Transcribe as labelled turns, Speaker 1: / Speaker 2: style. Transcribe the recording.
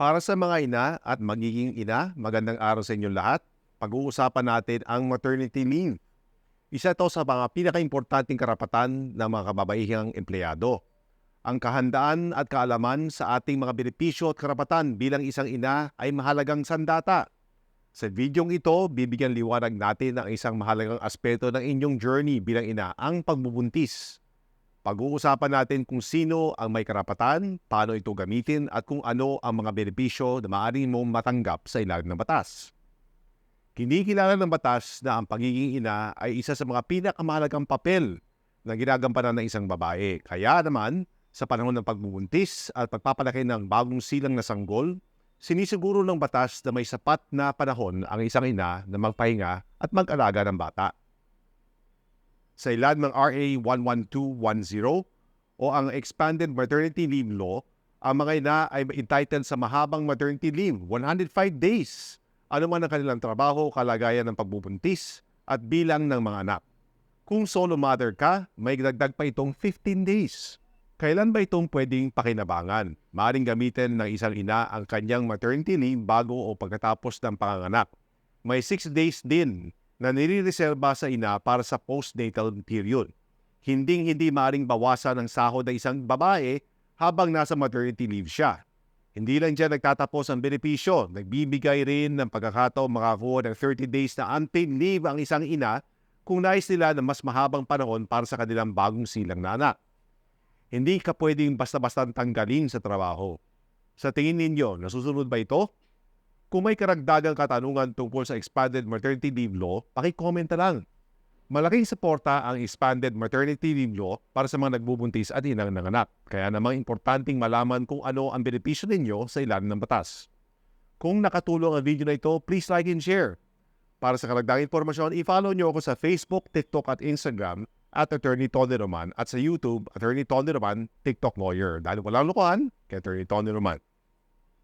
Speaker 1: Para sa mga ina at magiging ina, magandang araw sa inyong lahat. Pag-uusapan natin ang maternity leave. Isa ito sa mga pinakaimportanteng karapatan ng mga kababaihang empleyado. Ang kahandaan at kaalaman sa ating mga benepisyo at karapatan bilang isang ina ay mahalagang sandata. Sa videong ito, bibigyan liwanag natin ang isang mahalagang aspeto ng inyong journey bilang ina, ang pagbubuntis. Pag-uusapan natin kung sino ang may karapatan, paano ito gamitin at kung ano ang mga benepisyo na maaari mong matanggap sa ilalim ng batas. Kinikilala ng batas na ang pagiging ina ay isa sa mga pinakamahalagang papel na ginagampanan ng isang babae. Kaya naman, sa panahon ng pagbubuntis at pagpapalaki ng bagong silang na sanggol, sinisiguro ng batas na may sapat na panahon ang isang ina na magpahinga at mag-alaga ng bata sa ilan ng RA 11210 o ang Expanded Maternity Leave Law, ang mga ina ay entitled sa mahabang maternity leave, 105 days, ano man ang kanilang trabaho, kalagayan ng pagbubuntis at bilang ng mga anak. Kung solo mother ka, may dagdag pa itong 15 days. Kailan ba itong pwedeng pakinabangan? Maaring gamitin ng isang ina ang kanyang maternity leave bago o pagkatapos ng panganganak. May 6 days din na nirireserba sa ina para sa postnatal period. Hinding hindi maring bawasan ang sahod ng isang babae habang nasa maternity leave siya. Hindi lang dyan nagtatapos ang benepisyo, nagbibigay rin ng pagkakataon makakuha ng 30 days na unpaid leave ang isang ina kung nais nila ng mas mahabang panahon para sa kanilang bagong silang na anak. Hindi ka pwedeng basta-basta tanggalin sa trabaho. Sa tingin ninyo, nasusunod ba ito? Kung may karagdagang katanungan tungkol sa Expanded Maternity Leave Law, pakicomment na lang. Malaking suporta ang Expanded Maternity Leave Law para sa mga nagbubuntis at inang nanganak. Kaya namang importanteng malaman kung ano ang benepisyo ninyo sa ilalim ng batas. Kung nakatulong ang video na ito, please like and share. Para sa karagdagang impormasyon, i-follow nyo ako sa Facebook, TikTok at Instagram at Attorney Tony Roman at sa YouTube, Attorney Tony Roman, TikTok Lawyer. Dahil walang lukuhan, kay Attorney Tony Roman.